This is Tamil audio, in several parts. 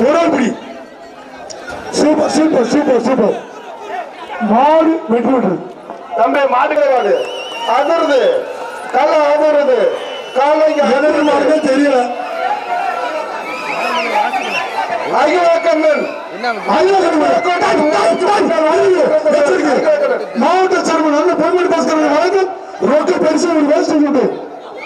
ஒரு பிடி சூப்பர் சூப்பர் சூப்பர் சூப்பர் மாடு வெற்றி விட்டுரு தம்பி மாட்டுக்கிற மாடு அதிருது கல்ல அதிருது காலைக்கு அதிருது மாடுனே தெரியல. மாவட்ட சேர்மன் பொன்மணி பாஸ்கர் வழங்கும் ரொக்க பரிசு ஒரு வேஸ்ட் உண்டு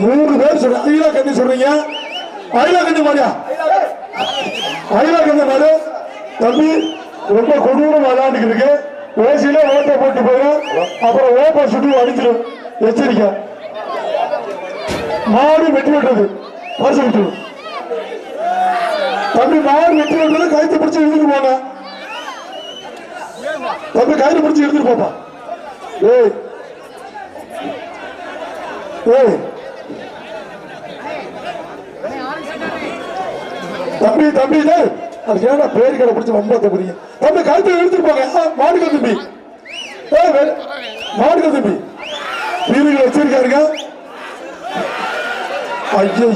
நூறு பேர் சொல்ற அயிலா கண்ணி சொல்றீங்க? அயிலா கண்ணி மாதிரியா அயிலா கண்ணி மாதிரி தம்பி ரொம்ப கொடூரம் விளையாண்டுக்கு இருக்கு. ஓசியில ஓட்ட போட்டு போயிடும் அப்புறம் ஓப்ப சுட்டு அடிச்சிடும் எச்சரிக்கை. மாடு வெட்டி விட்டுறது. பரிசு விட்டுரும் தம்பி மாடு வெட்டி விட்டுறது கழுத்து பிடிச்சி இழுத்துட்டு போங்க. தம்பி கயிறு பிடிச்சி இழுத்துட்டு போப்பா. ஏய். ஏய். தம்பி தம்பி அது ஏன்டா பேர் கடை பிடிச்சி ரொம்ப தம்பி தம்பி கழுத்தை எடுத்துட்டு போங்க. மாடுகள் தம்பி. மாடுகள் தம்பி. வீடுகள் வச்சிருக்காருங்க. ஐயோ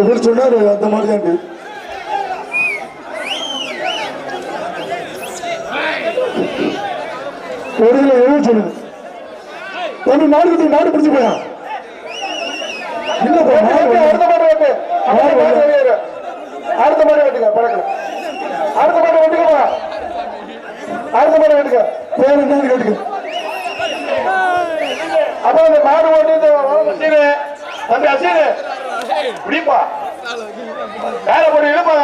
எப்படி சொன்னாரு அந்த மாதிரி தான் ஒரு கிலோ எவ்வளவு சொல்லுங்க. மாடு கட்டி மாடு பிடிச்சு போயா இல்லப்பா மாடு அடுத்த மாடு வெட்டு. அடுத்த மாடு வெட்டுங்க பழக்கம். அடுத்த மாடு வெட்டுங்கப்பா அடுத்த மாடு வெட்டுங்க. பேர் என்னன்னு கேட்டுக்க? அப்ப அந்த மாடு ஓட்டி இந்த அசீனு தம்பி அசீனு. இப்படிப்பா வேற போட்டு இழுப்பா.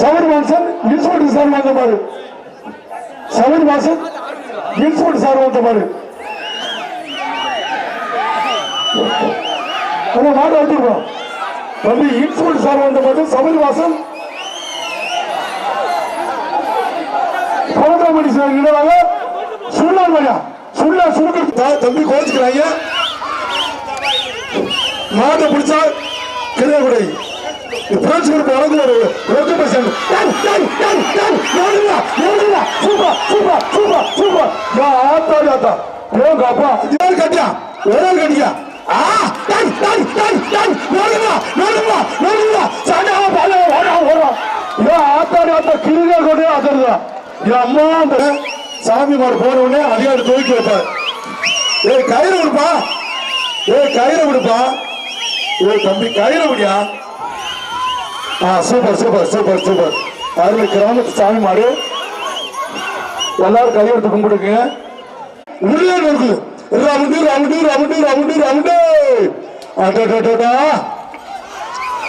சவர் மாசன் இன்ஸ்பெக்டர் சார் வந்த மாதிரி சவர் மாசன் இன்ஸ்பெக்டர் சார் வந்த மாதிரி அந்த மாடு வந்துருக்கோம். தம்பி இன்ஸ்பெக்டர் சார் வந்த போது சவர் வாசன் பௌர்ணமணி சார் இடவாக சுள்ளல் மணியா சுள்ள சுருக்க தம்பி கோச்சுக்கிறாங்க. மாட்டை பிடிச்சா கிடையாது. பிரான்ஸ் குரூப் வழங்கும் ஒரு ரொக்க சூப்பர் சூப்பர் சூப்பர் சூப்பர் ஆத்தா ஆத்தா. ஏங்க அப்பா யார் கட்டியா? ஒரே கட்டியா? ஆ போன உடனே அதிகாரி தூக்கி வைப்பார். ஏய் கயிறு விடுப்பா ஏய் கயிறு விடுப்பா ஏய் தம்பி கயிறு விடியா ஆ சூப்பர் சூப்பர் சூப்பர் சூப்பர். அருமை கிராமத்து சாமி மாடு. எல்லாரும் கையெடுத்து கும்பிடுங்க. உள்ளே இருக்குது round round round round round. அடடடடா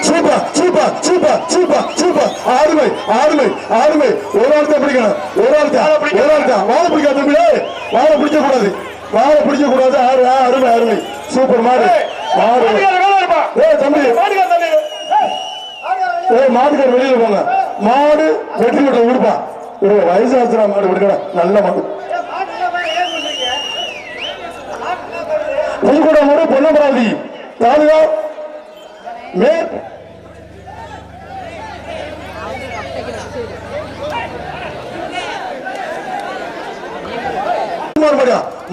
super super super super super. ஆறுமை ஆறுமை ஆறுமை ஒரு ஆள் தான் பிடிக்கணும். ஒரு ஆள் தான் ஒரு ஆள் தான் வாழை பிடிக்காத தம்பி வாழை பிடிக்க கூடாது வாழை பிடிக்க கூடாது ஆறு அருமை அருமை சூப்பர் மாடு. மாடு. ஏய் தம்பி. ஏய் மாட்டுக்கார் வெளியில போங்க. மாடு வெற்றி விட்ட விடுப்பா ஒரு வயசு ஆச்சுடா மாடு விடுக்கடா நல்ல மாடு. புதுக்கோட மாடு பொன்னமராவதி தாலுகா மே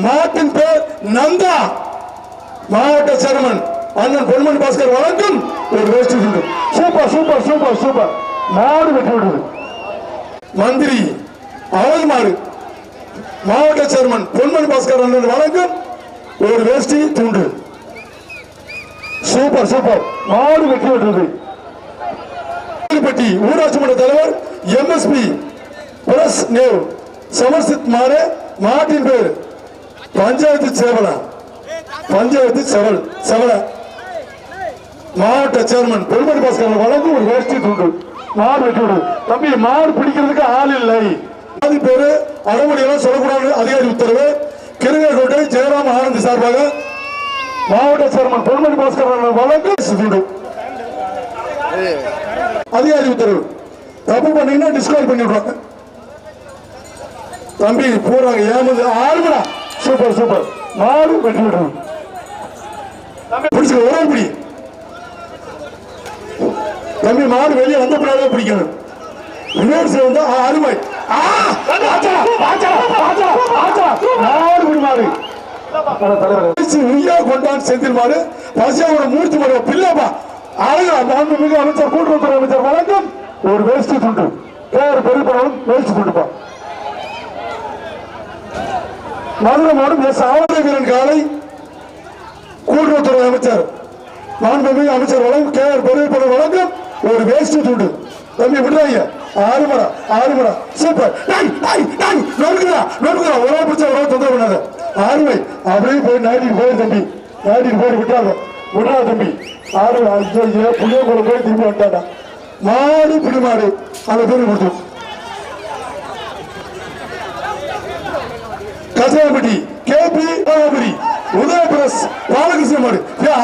மாட்டின் பேர் நந்தா. மாவட்ட சேர்மன் அண்ணன் பொன்மணி பாஸ்கர் வணக்கம் ஒரு வேஸ்ட் சூப்பர் சூப்பர் சூப்பர் சூப்பர். மாடு வெற்றி விடுது. மந்திரி அவள் மாடு. மாவட்ட சேர்மன் பொன்மணி பாஸ்கர் அண்ணன் வணக்கம் ஒரு வேஷ்டி துண்டு. Super super. மாடு வெற்றி பெற்றது. பெட்டி ஊராட்சி மன்ற தலைவர் எம்எஸ்பி பிரஸ் நேரு. சமர்சித் மாடு மாட்டின் பேர். பஞ்சாயத்து சேவலா. பஞ்சாயத்து செவல் செவல. மாவட்ட சேர்மன் பெருமதி பாஸ்கர் வழங்கும் ஒரு வேஷ்டி துண்டு. மாடு வெட்டி தம்பி மாடு பிடிக்கிறதுக்கு ஆள் இல்லை. பாதி பேரு அறமொழியெல்லாம் சொல்லக்கூடாது. அதிகாரி உத்தரவு. கிருங்கோட்டை ஜெயராம் ஆனந்த் சார்பாக மாவட்ட சேர்மன் பொன்மணி பாஸ்கர் வழக்கு அதிகாரி உத்தரவு. தப்பு பண்ணீங்கன்னா டிஸ்கவர் பண்ணிவிடுவாங்க தம்பி போறாங்க. ஏமாந்து ஆறுமடா சூப்பர் சூப்பர். மாடு வெற்றி விடணும் பிடிச்சுக்க. ஒரு பிடி. தம்பி மாடு வெளியே வந்த பின்னாலே பிடிக்கணும் ரிவர்ஸ் வந்து அருமை. ஆ, ஆச்சா, ஆச்சா, ஆச்சா, ஆச்சா. மாடு பிடி மாடு செந்தில் மாடு பசியாவோட மூர்த்தி மாடு பிள்ளைப்பா அழகா மாண்புமிகு அமைச்சர் கூட்டுறவுத்துறை அமைச்சர் வணக்கம் ஒரு வேஷ்டி துண்டு பேர் பெருப்படம் வேஷ்டி துண்டுப்பா மதுரை மாவட்டம் எஸ் ஆவண வீரன் காலை கூட்டுறவுத்துறை அமைச்சர் மாண்புமிகு அமைச்சர் வழங்கும் கே ஆர் பெரியப்படம் வழங்கும் ஒரு வேஷ்டி துண்டு தம்பி விடுறாங்க ஆறு மடா ஆறு மடா சூப்பர். டாய் டாய் டாய் நொறுக்குறா நொறுக்குறா ஒரு பிடிச்ச ஒரு தொந்தரவு பண்ணாத. ஆறுமை அப்படியே போய் நாட்டிக்கு போயிரு தம்பி. நாட்டிக்கு போய் விட்டாங்க விடுறா தம்பி. ஆறு ஐயோ புளிய கூட போய் திரும்பி வந்துட்டாடா. மாடு பிடி மாடு அந்த பேர் கொடுத்தோம் கசாபட்டி கேபி பாபுரி உதய பிரஸ் பாலகிருஷ்ண மாடு.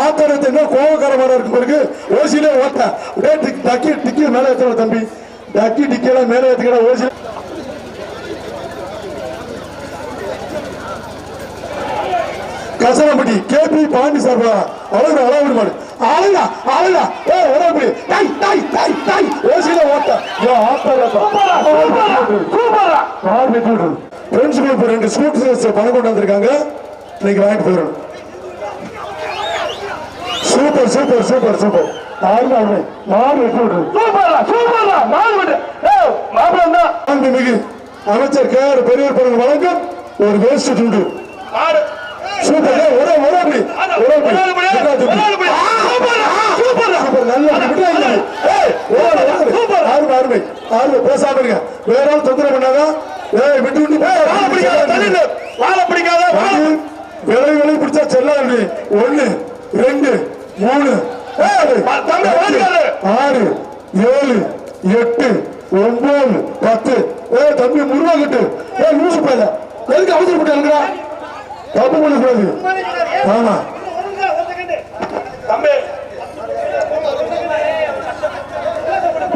ஆத்தாரத்தை என்ன கோவக்கார மாடா இருக்கும் பிறகு ஓசியிலே ஓட்ட. அப்படியே டிக் டக்கி டிக்கி மேலே ஏற்றணும் தம்பி. டக்கி டிக்கியெல்லாம் மேலே ஏற்றுக்கிற ஓசி கசவப்பட்டி கேபி பாண்டி சார்பா. அழகு அழகு மாடு. அழகா அழகா ஏ உடம்படி டை டை டை டை ஓசியில ஓட்ட. ஏ ஆத்தாரத்தை சூப்பரா பிரின்சிபல் இப்போ ரெண்டு ஸ்கூட்டர்ஸ் பணம் கொண்டு வந்திருக்காங்க. இன்னைக்கு வாங்கிட்டு போயிடணும். Super super super super. ஆறு நாள் மாடு வெட்டி. விடுறது சூப்பரா சூப்பரா நாலு விட்டு ஏய் மாப்பிள்ளை தான் மாண்புமிகு அமைச்சர் கே ஆர் பெரியவர் பணம் வழங்கும் ஒரு வேஸ்ட் துண்டு. சூப்பர் ஒரே ஒரே அப்படி ஒரே அப்படி விட்டா விட்டா பேசாம இருங்க. வேற ஆள் தொந்தரவு ஏய் விட்டு விட்டு. வாழை பிடிக்காத. வாழை பிடிக்காத விலை விலை பிடிச்சா செல்லாது. ஒண்ணு ரெண்டு மூணு. ஆறு ஏழு எட்டு ஒன்பது பத்து. ஏ தம்பி முருகா கட்டு. ஏ லூசு பையல எதுக்கு அவசரப்பட்டு தப்பு பண்ணக்கூடாது. ஆமா. தம்பி.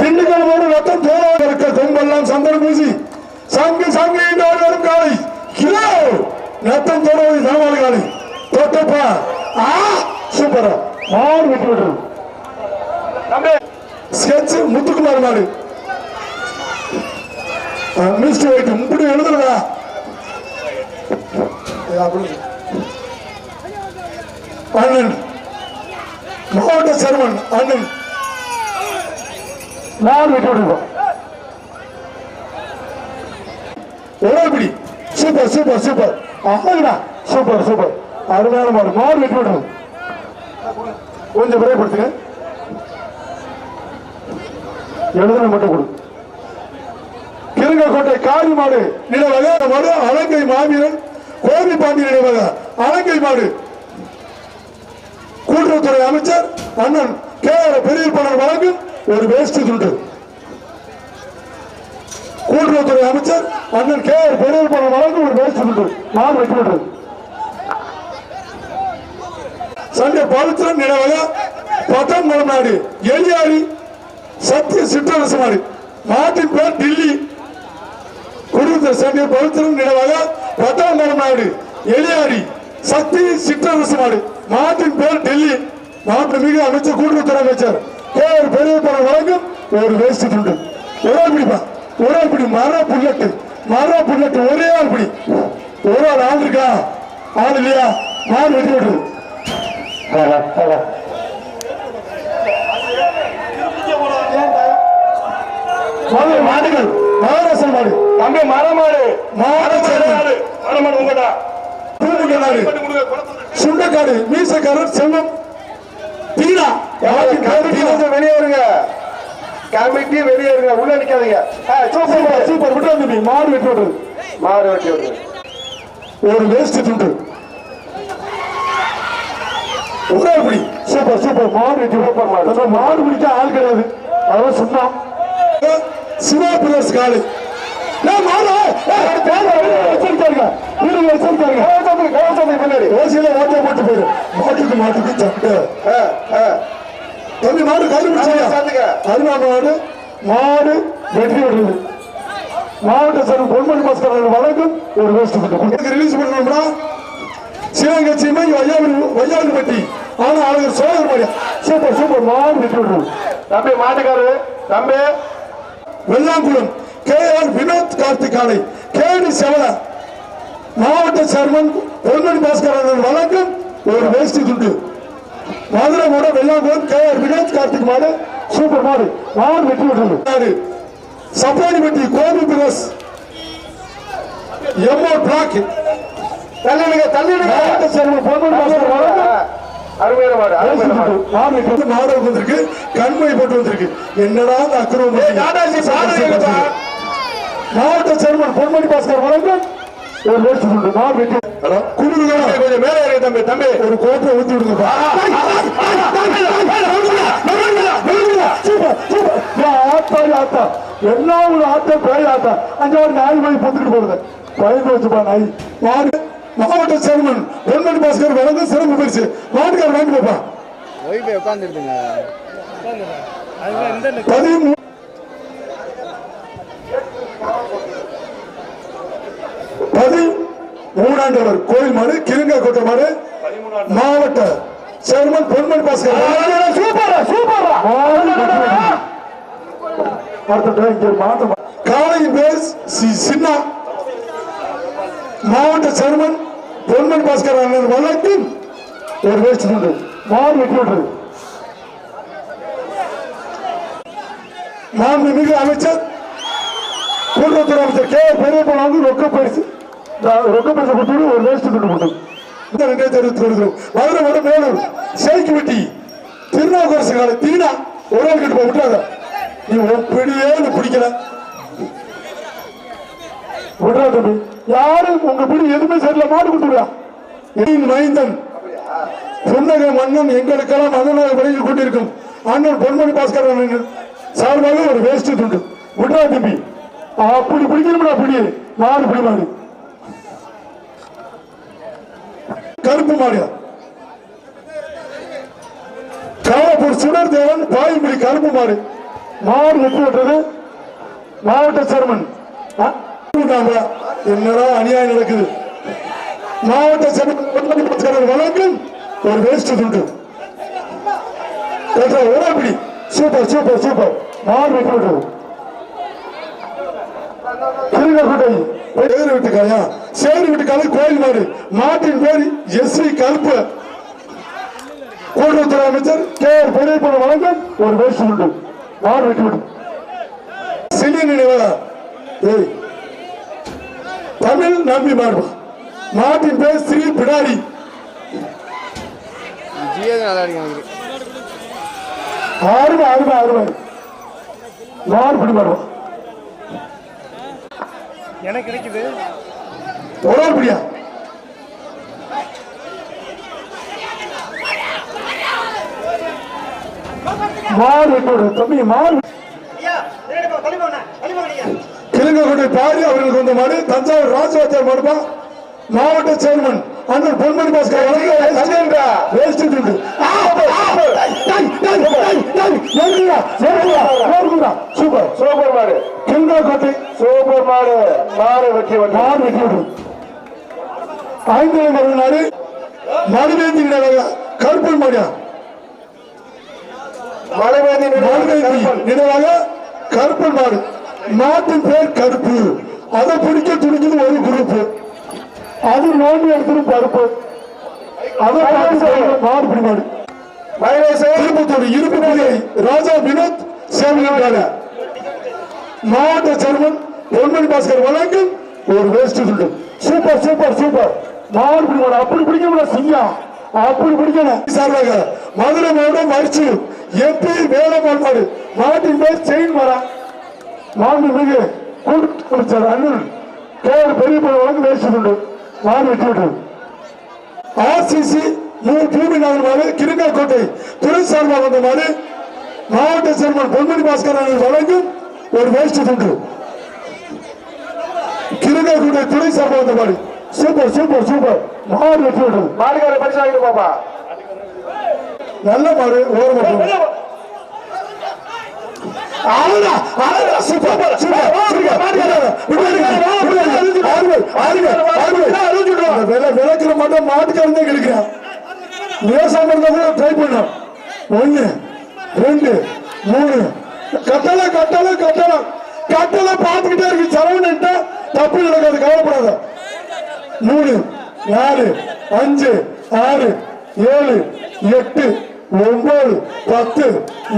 திண்டுக்கல் ரத்தம் தோறாக இருக்க கொம்பெல்லாம் சந்தனம் பூசி. சங்கு சங்கு என்றால் வரும் காலை கிலோ ரத்தம் தோறாது சனமான காலை. தொட்டப்பா ஆ சூப்பரா. மாடு விட்டு தம்பி. ஸ்கெட்ச் முத்துக்குமார் மாடு. மிஸ்டர் வைட்டு இப்படி எழுதுறதா அண்ணன். மாவட்ட சேர்மன் அண்ணன். நான் விட்டு விடுவோம் ஒரேபடி சூப்பர் சூப்பர் சூப்பர். அழகுடா சூப்பர் சூப்பர். அருமையான மாடு மாடு விட்டு விடுவோம் கொஞ்சம் விரைப்படுத்துங்க எழுதுன மட்டும் கொடு. கிருங்கக்கோட்டை காரி மாடு நிலவக மாடு அலங்கை மாவீரன் கோபி பாண்டி நிலவக அலங்கை மாடு. கூட்டுறவுத்துறை அமைச்சர் அண்ணன் கே ஆர் பெரியப்பனர் வழங்கும் ஒரு வேஸ்ட் துண்டு கூட்டுறவுத்துறை அமைச்சர் அண்ணன் கே ஆர் பெரியப்பனர் வழங்கும் ஒரு பேச்சு துண்டு மாடு வெட்டி விடுறது சண்டை பவித்திரன் நினைவாக பட்டம் நாடு எளியாரி சத்திய சிற்றரசு மாடு நாட்டின் பேர் டில்லி. குடும்ப சண்டை பவித்திரன் நினைவாக பட்டம் நாடு எளியாரி சக்தி சிற்றரசு மாடு நாட்டின் பேர் டெல்லி. நாட்டு மிக அமைச்சர் கூட்டுறவுத்துறை அமைச்சர் கே ஆர் பெரியப்படம் வழங்கும் ஒரு வேஸ்ட் துண்டு ஒரு பிடிப்பா ஒரு ஆள் பிடி மர புல்லட்டு மர புல்லட்டு ஒரே ஆள் பிடி. ஒரு ஆள் ஆள் இருக்கா ஆள் இல்லையா? மாடு வெட்டி மதுரை மாடுகள் மகாராஷ்டிர மாடு. தம்பி மரமாடு. மகாராஷ்டிர மரமாடு உங்கடா பூமுக நாடு. பண்ணி கொடுங்க குளத்துல. சுண்டக்காடு மீசக்காரர் செல்வம் தீரா வெளியே இருங்க கமிட்டி வெளியே இருங்க. உள்ள நிக்காதீங்க. Super super. விட்டு வந்து மாடு வெட்டி விடுறது மாடு வெட்டி விடுங்க ஒரு வேஸ்ட் துண்டு. ஒரே பிடி. Super super. மாடு வெட்டி சூப்பர் மாடு. மாடு பிடிக்க ஆள் கிடையாது. அதான் சும்மா சிவா பில்லர்ஸ் காலு. மாட்டுக்கு மாட்டுக்கு ஆ. தம்பி மாடு சாந்துங்க. அதனால மாடு மாடு வெற்றி வருது மாவட்ட சார் பொன்மணி பாஸ்கர் வழங்கும் ஒரு வேஸ்ட் கொடுத்து ரிலீஸ் பண்ணணும்னா சிவகங்கை சீமை வையாவூர் வையாவூர் பட்டி ஆனா அழகர் சோழர் மாடியா சூப்பர் சூப்பர் மாடு வெற்றி வருது தம்பி மாட்டுக்காரு தம்பி. வெள்ளாங்குளம் கே ஆர் வினோத் கார்த்திக் ஆலை கேடி செவல. மாவட்ட சேர்மன் பொன்மணி பாஸ்கர் வழங்கும் ஒரு வேஷ்டி துண்டு மதுரை மாட வெள்ளாங்குளம் கே ஆர் வினோத் கார்த்திக் மாடு சூப்பர் மாடு. மாடு வெற்றி பெற்றது. Sappanipatti Gopi press. MO block. தள்ளிடுங்க தள்ளிடுங்க. அருமையான மாடு அருமையான மாடு. மாடு பெற்றது. மாடு வந்திருக்கு. கண்மை போட்டு வந்திருக்கு. என்னடா அந்த அக்கிரமம். மாவட்ட சேர்மன் பொன்மணி பாஸ்கர் வழங்கும். ஒரு மாடு வெற்றி குடுங்க கொஞ்சம் மேலே தம்பி தம்பி ஒரு கோட்டை ஊத்தி விடுங்கப்பா ஆத்தா என்ன ஒரு ஆத்தா பேய் ஆத்தா அஞ்சாவது நாய் போய் பொத்துட்டு போடுது பயந்து வச்சுப்பா நாய் மாடு மாவட்ட சேர்மன் பொன்மணி பாஸ்கர் வழங்க சிறப்பு பரிசு மாட்டுக்கார வாங்கி போப்பா போய் போய் உட்காந்துருதுங்க பதிமூணு பதி மூணாண்டவர் கோயில் மாடு கிருங்க கோட்டை மாடு மாவட்ட சேர்மன் பொன்மணி பாஸ்கர். சூப்பரா சூப்பரா. காலையின் பேர் சி- சின்னா. மாவட்ட சேர்மன் பொன்மணி பாஸ்கர் அண்ணன் வழக்கில் ஒரு வேஸ்ட் உண்டு. மாடு வெற்றி மாண்புமிகு அமைச்சர் கூட்டுறவுத்துறை அமைச்சர் கே. பெரியப்பன் வந்து ரொக்க பரிசு. ரொக்க கொடுத்து ஒரு வேஸ்ட் துண்டு கொடுத்தோம் இந்த ரெண்டாயிரத்தி மதுரை வட மேலூர் சேய்க்கு வெட்டி திருநாவுக்கரசு காலை தீனா ஒரு ஆள் கிட்ட நீ ஒப்பிடியே நீ பிடிக்கல. விடுறா தம்பி. யாரு உங்க பிடி எதுவுமே சரியில்லை மாடு கொடுத்துடுறா என் மைந்தன் புன்னக மன்னன் எங்களுக்கெல்லாம் மகனாக விலகி கொண்டிருக்கும். அண்ணன் பொன்மணி பாஸ்கர் அண்ணன் சார்பாக ஒரு வேஸ்ட் துண்டு. விட்றா தம்பி. அப்படி பிடிக்கணும்டா அப்படி மாடு பிடி மாடு கருப்பு மாடு காவப்பூர் சுடர் தேவன் பாயும்படி கருப்பு மாடு. மாடு வெற்றி பெற்றது மாவட்ட சேர்மன். என்னடா அநியாயம் நடக்குது? மாவட்ட சேர்மன் வழங்கும் ஒரு வேஸ்ட் துண்டு கேட்டா சூப்பர் சூப்பர் சூப்பர். மாடு வெட்டி விட்டது திருநெல்வேலி. பேர் விட்டு சேரி விட்டு கோயில் மாடு. மாட்டின் பேர் எஸ் வி கருப்பு. கூட்டுறவுத்துறை அமைச்சர் கே ஆர் பெரியப்பன் வழங்கும் ஒரு வேஷம் உண்டு. மாடு வெட்டி சிலி நினைவா. ஏய். தமிழ் நம்பி மாடுவா மாட்டின் பேர் ஸ்ரீ பிடாரி. ஜியோ நல்லா இருக்கு எனக்கு ஆறுமை ஆறுமை ஆறுமை. பிடி மாடுவா எனக்கு கிடைக்குது. ஒரு ஆள் பிடியா மாடு வெட்டோடு தம்பி மாடு கிழங்கோட்டை பாரி அவர்களுக்கு வந்த மாடு தஞ்சாவூர் ராஜவாத்தியார் மாடுப்பா மாவட்ட சேர்மன் அண்ணன் பொன்மணி பாஸ்கர் சூப்பர் சூப்பர் மாடு கிழங்கோட்டை சூப்பர் மாடு மாடு வெற்றி மாடு வெட்டி ஐந்து நாடு மறுவேந்தி கருப்பன் மாடியா? மலைவேந்தி மறுவேந்தி நினைவாக கருப்பன் மாடு. மாட்டின் பேர் கருப்பு. அதை பிடிக்க துணிஞ்சது ஒரு குரூப் அது நோண்டி எடுத்துட்டு பருப்பு. அதை மாடு பிடி மாடு. மகேஷ் திருப்பத்தூர் இருப்பு புலியை ராஜா வினோத் சேவையாளர் மாவட்ட சேர்மன் பொன்மணி பாஸ்கர் வழங்கும் ஒரு வேஸ்ட் சூப்பர் சூப்பர் சூப்பர். மாடு பிடிக்கணும். அப்படி பிடிக்கணும் சிங்கம் அப்படி பிடிக்கணும். சார்பாக மதுரை மாவட்டம் மறிச்சு எப்படி வேலை மாடு மாட்டின் பேர் செயின் மரம் மாண்பு மிகு கூட்டு குடிச்சார் அண்ணன். கேவல் பெரிய வழங்கு பேசிட்டு துண்டு மாடு ஆர்சிசி மூணு பூமி நகர் பூமிநாதன் மாடு கிருங்காக்கோட்டை துறை சார்பாக வந்த மாடு மாவட்ட சேர்மன் பொன்மணி பாஸ்கர் அவர்கள் வழங்கும் ஒரு வேஷ்டி துண்டு. கிருங்காக்கோட்டை துறை சார்பாக வந்த மாடு. Super super super. மாடு வெற்றி விட்டது மாடுகார பரிசு வாங்கிட்டு பாப்பா. நல்ல மாடு ஓரம் போட்டு அழகா அழகா சூப்பர் சூப்பர் விளக்குற மட்டும் மாட்டுக்காரன் கிடைக்கிறான். லேசாம இருந்தா கூட ட்ரை பண்ணலாம். ஒண்ணு ரெண்டு மூணு. கட்டளை கட்டளை கட்டளை கட்டளை பார்த்துக்கிட்டே இருக்கு. சரவணன்ட்ட தப்பு நடக்காது. கவலைப்படாத. மூணு நாலு அஞ்சு ஆறு ஏழு எட்டு ஒன்பது பத்து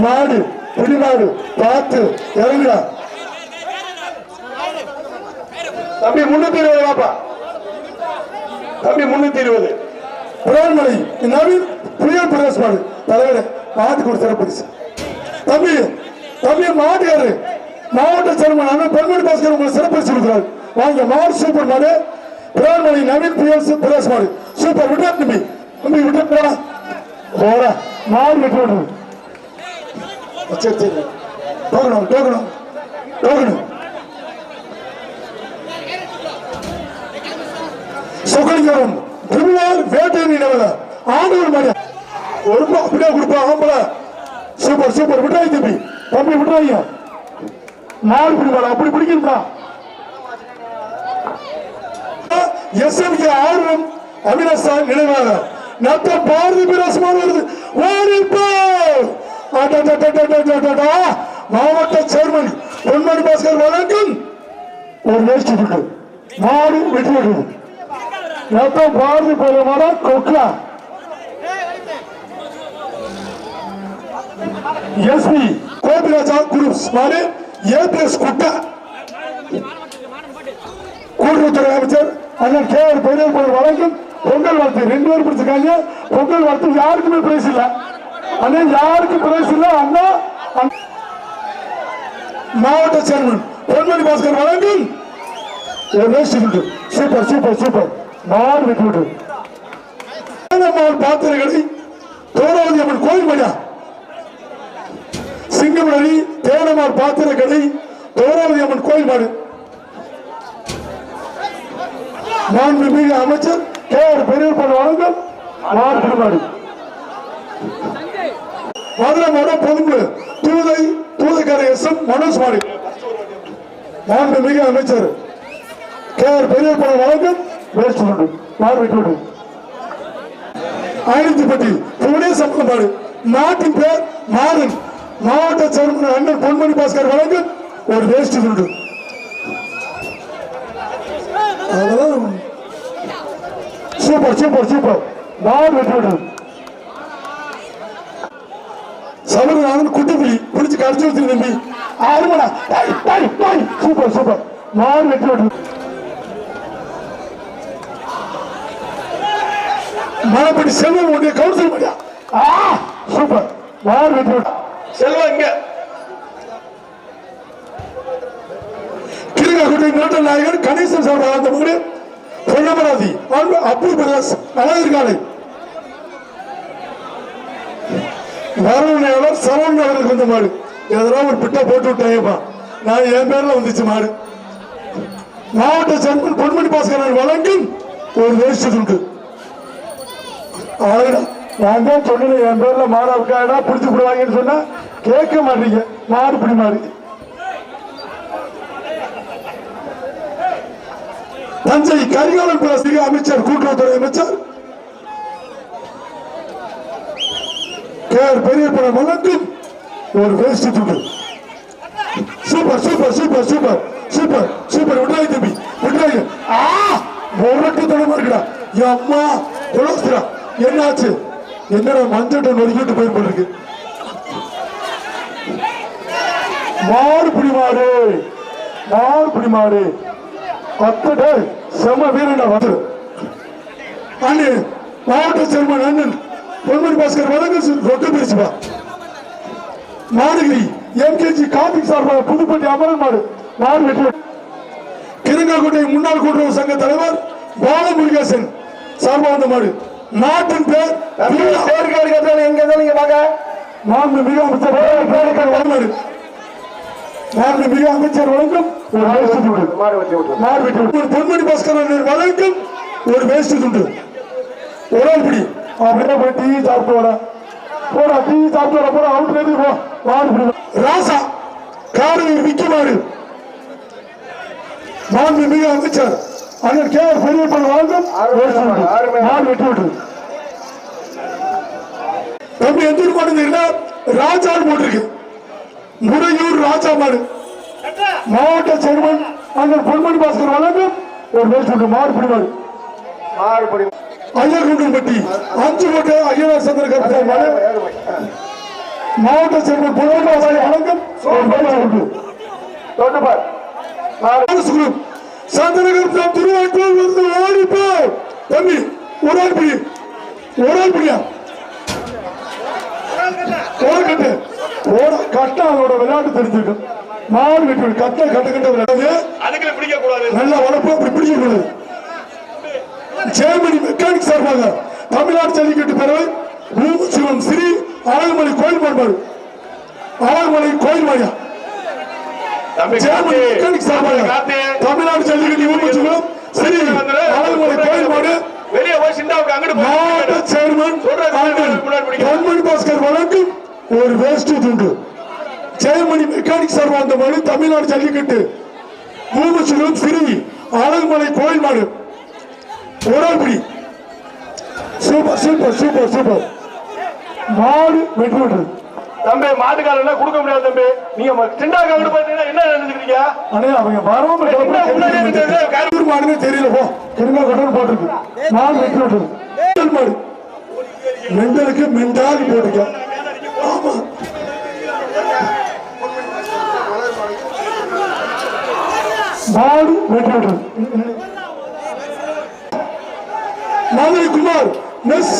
மாடு பிடிமாடு பார்த்து இறங்குடா. தம்பி முன்னூத்தி இருபது வாப்பா. தம்பி முன்னூத்தி இருபது. புறான்மலை நவீன் புயல் பிரதேச மாடு தலைவர் மாட்டுக்கு ஒரு சிறப்பு பரிசு தம்பி தம்பி மாட்டுக்காரு மாவட்ட சேர்மன் பெண்மணி பாஸ்கர் உங்களுக்கு சிறப்பு பரிசு கொடுக்குறாரு. வாங்க மாடு சூப்பர் மாடு. புறான்மலை நவீன் புயல் பிரதேச மாடு சூப்பர் விட்டா தம்பி தம்பி விட்டு போடா போடா மாடு விட்டு சரி சரி டோக்கணும் டோக்கணும் டோக்கணும் சொக்கலிங்கம் திருவிழார் வேட்டை நிலவல ஆண்டவர் மாதிரி ஒரு அப்படியே கொடுப்பா ஆம்பளை சூப்பர் சூப்பர் விட்டாய் தம்பி தம்பி விட்டாய் மாறு பிடிவாடா அப்படி பிடிக்கணும்டா எஸ்எம்கே ஆர்வம் அவினாசா நினைவாக. நத்த பாரதி பிரசமான வருது. மாவட்ட சேர்மன் பொன்மணி பாஸ்கர் வழங்கும் ஒரு வேஸ்ட் இருக்கு. மாடு வெற்றி விடுறது நத்த பாரதி பெருமான கொக்லா. எஸ்பி கோபிராஜா குரூப்ஸ் மாடு ஏபிஎஸ் குட்டா. கூட்டுறவுத்துறை அமைச்சர் அண்ணன் கே ஆர் பெரியவர் வழங்கும் பொங்கல் வாழ்த்து. ரெண்டு பேரும் பிடிச்சிருக்காங்க. பொங்கல் வாழ்த்து யாருக்குமே பிரைஸ் இல்ல. அண்ணன் யாருக்கும் பிரைஸ் இல்ல? அண்ணா மாவட்ட சேர்மன் பொன்மணி பாஸ்கர் வழங்கும். Super super super. மாடு விட்டு விட்டு. பாத்திரங்களை தோராவதி அம்மன் கோயில் மணியா சிங்கமணி தேனமார் பாத்திரங்களை தோராவதி அம்மன் கோயில் மாடு மாண்புமிகு அமைச்சர் கே ஆர் பெரியப்பன் வழங்கும் மாற்றுமாடி மதுரை மாவட்டம் பொதும்பு தூதை தூதுக்கரை எஸ் எம் மனோஸ்வாமி மாடு மாண்புமிகு அமைச்சர் கே ஆர் பெரியப்பன் வழங்கும் வேஸ்ட் உண்டு மாடு விட்டு ஆயிரத்திப்பட்டி புவனே சம்பந்தப்பாடு நாட்டின் பேர் மாறன் மாவட்ட சேர்மன் அண்ணன் பொன்மணி பாஸ்கர் வழங்கும் ஒரு வேஸ்ட் சூப்பர் சூப்பர் சூப்பர். நாலு வெற்றி விடு சபரிநாதன் குட்டிப்புலி பிடிச்சு கடிச்சு வச்சு நம்பி ஆறு மணா சூப்பர் சூப்பர். நாலு வெற்றி விடு மலைப்படி செல்வம் உடைய கவுன்சில் பண்ணியா? ஆ சூப்பர். நாலு வெற்றி விடு செல்வம் இங்க கிருகாக்குடி நாட்டு நாயகர் கணேசன் சார் அந்த முறை பொன்னமராதி அப்துல் பிரகாஷ் அழகிற்காலை வரவணையாளர் சரவணன் அவர்களுக்கு வந்த மாடு. எதனா ஒரு பிட்டை போட்டு விட்டாயப்பா. நான் என் பேர்ல வந்துச்சு மாடு. மாவட்ட சேர்மன் பொன்மணி பாஸ்கரன் வழங்கும் ஒரு வேஸ்ட் துண்டு. நான் தான் சொன்னேன் என் பேர்ல மாடா இருக்காடா பிடிச்சு விடுவாங்கன்னு சொன்னா கேட்க மாட்டீங்க. மாடு பிடி மாடு. தஞ்சை கரிகாலன் பிளாஸ்டிக் அமைச்சர் கூட்டுறவுத்துறை அமைச்சர். கே ஆர் பெரியப்படம் வழங்கும் ஒரு வேஸ்ட் துண்டு super super super super. Super super. விட்டாய் தம்பி விட்டாய் ஆ முரட்டு தனமா இருக்கடா அம்மா குளோஸ்டா என்னாச்சு? என்னடா மஞ்சட்டை நொறுக்கிட்டு போய் போயிருக்கு மாடு பிடி மாடு மாடு பிடி மாடு பத்து செம வீரண்டா வந்து. அண்ணே மாவட்ட சேர்மன் அண்ணன் பொன்மணி பாஸ்கர் வழங்க ரொக்க பிரிச்சுப்பா மாடுகிரி எம்கேஜி கார்த்திக் சார்பாக புதுப்பட்டி அமரன் மாடு மாடு வெற்றி. கிருங்காக்கோட்டை முன்னாள் கூட்டுறவு சங்க தலைவர் பாலமுருகேசன் சார்பாக வந்த மாடு. நாட்டின் பேர் எங்க இருந்தாலும் இங்க வாங்க மாண்பு மிக அமைச்சர் வழங்கும் மாண்பு மிக அமைச்சர் வழங்கும் ஒரு வேஷ்டி துண்டு. ஒரு பொன்மணி பாஸ்கர் அண்ணன் வழங்கும் ஒரு வேஷ்டி துண்டு. ஒரு ஆள் பிடி. அப்படியே போய் டீ சாப்பிட்டு வாடா. போடா டீ சாப்பிட்டு போடா அவுட் ரெடி போ. மாடு ராசா காரணியில் விக்குமாறு மாண்புமிகு அமைச்சர். அண்ணன் கே ஆர் பெரியப்பன் வழங்கும் மாடு, வெட்டி விட்டு. தம்பி எந்த மாடு தெரியுமா ராஜான்னு போட்டிருக்கு. முறையூர் ராஜாமாடு மாவட்ட சேர்மன் அண்ணன் பொன்மணி பாஸ்கர் வழங்கும் ஒரு மேல் சுட்டு மாடு பிடி மாடு அஞ்சு கோட்டை ஐயனார் சந்திர கருப்பசாமி மாவட்ட சேர்மன் பொன்மணி பாஸ்கர் வழங்கும் ஒரு மேல் சுட்டு சந்திரகர்த்தம் திருவாட்டூர் வந்து ஓடிப்போ தம்பி ஒரு ஆள் பிடி. ஒரு ஆள் பிடியா? ஒரு கட்டு. ஓட கட்ட அதோட விளையாட்டு தெரிஞ்சுக்கும் மாடு கட்டி. கட்ட கட்ட கட்ட விளையாடு அதுக்குள்ள பிடிக்க கூடாது நல்ல வளர்ப்பு அப்படி பிடிக்க கூடாது ஜெர்மனி மெக்கானிக் சார்பாக தமிழ்நாடு ஜல்லிக்கட்டு பிறகு சிவம் ஸ்ரீ அழகுமலை கோயில் மாடு அழகுமலை கோயில் தம்பி ஜெர்மனி மெக்கானிக் சார்பாக தமிழ்நாடு ஜல்லிக்கட்டு ஊர்வச்சிகளும் சரி அழகுமலை கோயில் மாடு. வெளியே போய் சிந்தாவுக்கு அங்கிட்டு சேர்மன். பொன்மணி பாஸ்கர் வழங்கும் ஒரு வேஸ்ட் துண்டு. ஜெயமணி மெக்கானிக் மாடு தமிழ்நாடு ஜல்லிக்கட்டு. ஊர்வச்சிகளும் சிறி அழகுமலை கோயில் மாடு. ஒரு ஆள் பிடி சூப்பர் சூப்பர் சூப்பர் சூப்பர். மாடு வெற்றி பெற்றது. தம்பி மாட்டுக்காரன் கொடுக்க முடியாது தம்பி. நீங்க சிண்டாவுக்கு அங்கிட்டு போயிருந்தீங்கன்னா என்ன நினைச்சுக்கிறீங்க அண்ணே அவங்க இருந்தது? கரூர் மாடுனே தெரியல போ. கருங்கா கட்டணம் போட்டிருக்கு. மாடு மெண்டல் மாடு. மெண்டலுக்கு மெண்டால் போட்டுக்க வெட்டி விட்டது மதுரை குமார் மிஸ்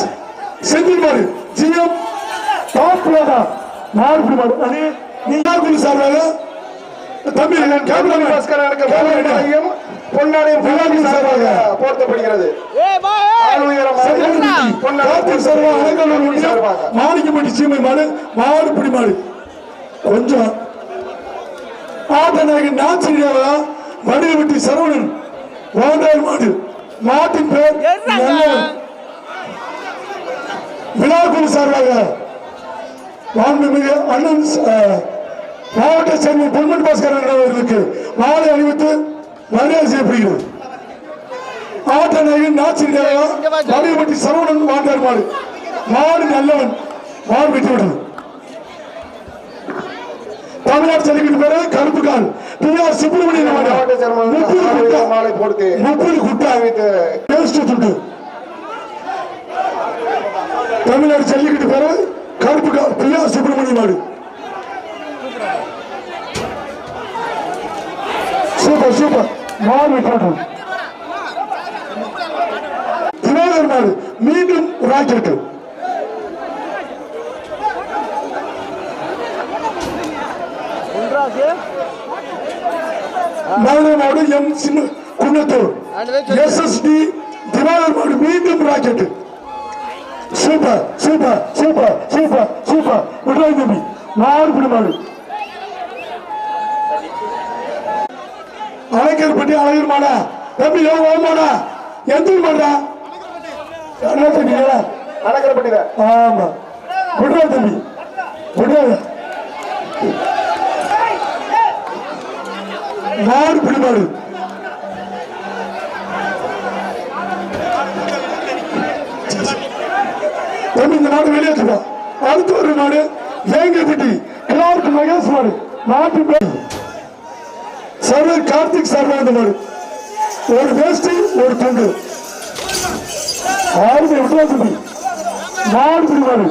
செந்தில் மாடு ஜிஎம் டாப் நீங்க சார்பாக? தம்பி கேமரா பொன்னாடி சார்பாக போர்த்தப்படுகிறது. மாணிக்கப்பட்டி சீமை மாடு மாடு பிடி மாடு. கொஞ்சம். ஆட்ட நாயகன் நாச்சிரியாவா வடிவட்டி சரவணன் வாண்டாள் மாடு. மாட்டின் பேர். விழாக்குழு சார்பாக மாண்புமிகு அண்ணன் மாவட்ட சேர்மன் பொன்மன் பாஸ்கர் அவர்களுக்கு மாலை அணிவித்து மரியாதை செய்யப்படுகிறது. ஆட்ட நாயகன் நாச்சிரியாவா வடிவட்டி சரவணன் வாண்டாள் மாடு மாடு நல்லவன் மாடு வெட்டி விட்டது. தமிழ்நாடு ஜல்லிக்கட்டு பேரு கருப்பு கால். பி ஆர் சுப்பிரமணியன் முப்பது குட்டா. உயரம் மாலை முப்பது குட்டா. அறிவித்து துண்டு. தமிழ்நாடு சல்லிக்கிட்டு பேரு கருப்பு கால். பி ஆர் சுப்பிரமணியன் மாடு. Super super. மாடு வெட்டாட்டம் திவாகர் மாடு மீண்டும் ராக்கெட்டு மதுரை மாடு எம் சின்ன குன்னத்தூர். எஸ்எஸ்டி திவாகர் மாடு மீண்டும் rocket super super super super super. விடுவாய் தம்பி மாடு பிடி மாடு அழகர் பட்டி அழகர் மாடா தம்பி எவ்வளோ ஓ மாடா? எந்த மாடா அணக்கரப்பட்டியில ஆமா. விடுவா தம்பி. விடுவாங்க மாடு பிடி மாடு தம்பி இந்த நாடு வெளியேற்றுவா அடுத்து ஒரு நாடு வேங்கப்பட்டி கிளார்க் மகேஷ் மாடு நாட்டு பேர் சர்வர் கார்த்திக் சர்வர் இந்த ஒரு வேஷ்டி ஒரு துண்டு. விட்டுவா தம்பி மாடு பிடி மாடு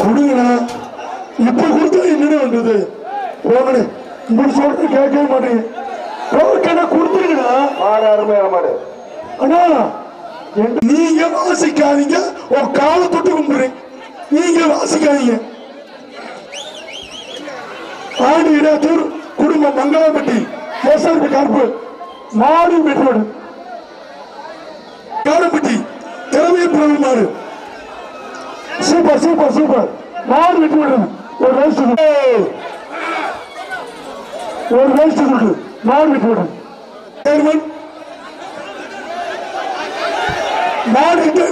கொடுங்கண்ணா இப்ப கொடுத்தா என்னடா வந்தது போங்கண்ணே இப்படி சொல்றது கேட்கவே மாட்டேங்க டோக்கனை கொடுத்துருங்கண்ணா மாடு அருமையான மாடு. அண்ணா நீங்க வாசிக்காதீங்க. உன் காலை தொட்டு கும்பிடுறேன். நீங்க வாசிக்காதீங்க. ஆண்டு இடத்தூர். குடும்பம் மங்களாப்பட்டி கேசரி கருப்பு மாடு வெட்டுவாடு காரப்பட்டி திறமைய பிரபு மாடு. Super super super. மாடு வெட்டி ஒரு வேஸ்ட் ஒரு வேஸ்ட் இருக்கு மாடு வெட்டி சேர்மன். மாடு கிட்ட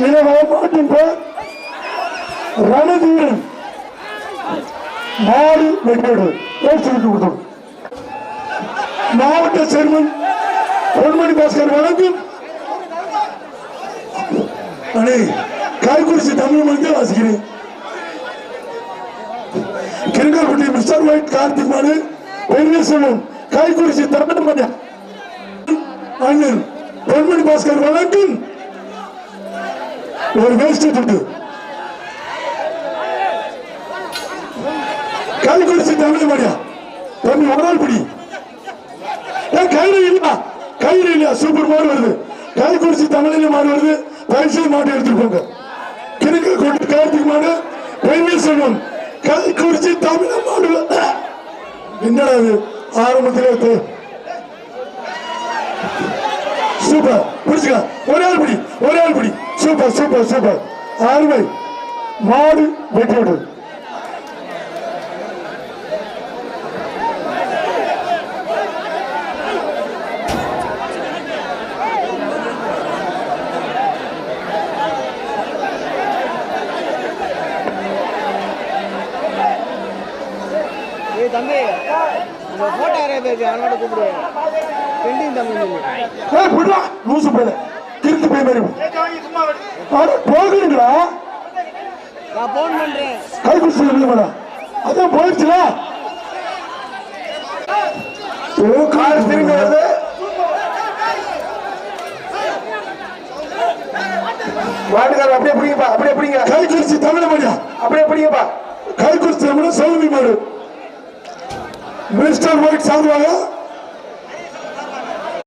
நிலவ மாட்டின் ரணதீரன். மாடு வெட்டோடு கொடுத்தோம். மாவட்ட சேர்மன் பொன்மணி பாஸ்கர் வழங்கும் அடே காய்குறிச்சி தமிழ் மொழியை வாசிக்கிறேன். கிருங்கல்பட்டி மிஸ்டர் ஒயிட் கார்த்திக் மாடு பெரிய செல்வம் காய்குறிச்சி தமிழ் மொழியா அண்ணன் பொன்மணி பாஸ்கர் வழங்கும். ஒரு வேஸ்ட் துட்டு காய்குறிச்சி தமிழ் மாடியா தம்பி ஒரு பிடி. ஏன் கயிறு இல்லையா கயிறு இல்லையா? சூப்பர் மாடு வருது. கை குறிச்சி தமிழில மாடு வருது. பரிசு மாடு எடுத்துட்டு போங்க. கொண்டு கார்த்திக் மாடு பெரிய செல்வம். கை தமிழ மாடு. என்னடா இது? ஆரம்பத்திலே சூப்பர். பிடிச்சுக்க ஒரே ஆள் பிடி ஒரே ஆள் பிடி. Super super super. ஆறுமை. மாடு வெட்டி விடு ஏய் தம்பி இந்த பேசி அவனோட கூப்பிடு பெண்டிங் தம்பி விடுறா லூசு கிறுக்கு போய் மாதிரி. அட போகுதுங்களா? நான் ஃபோன் பண்றேன். கை குடிச்சு இல்லையா அதான் போயிடுச்சுல? கால் திரும்பி வருது. மாட்டுக்காரர் அப்படியே பிடிங்கப்பா அப்படியே பிடிங்க. கை குடிச்சு தமிழ மணியா அப்படியே பிடிங்கப்பா. கை குடிச்சு தமிழ சௌமி மாடு மிஸ்டர் ஒயிட் சாப்பிடுவாங்க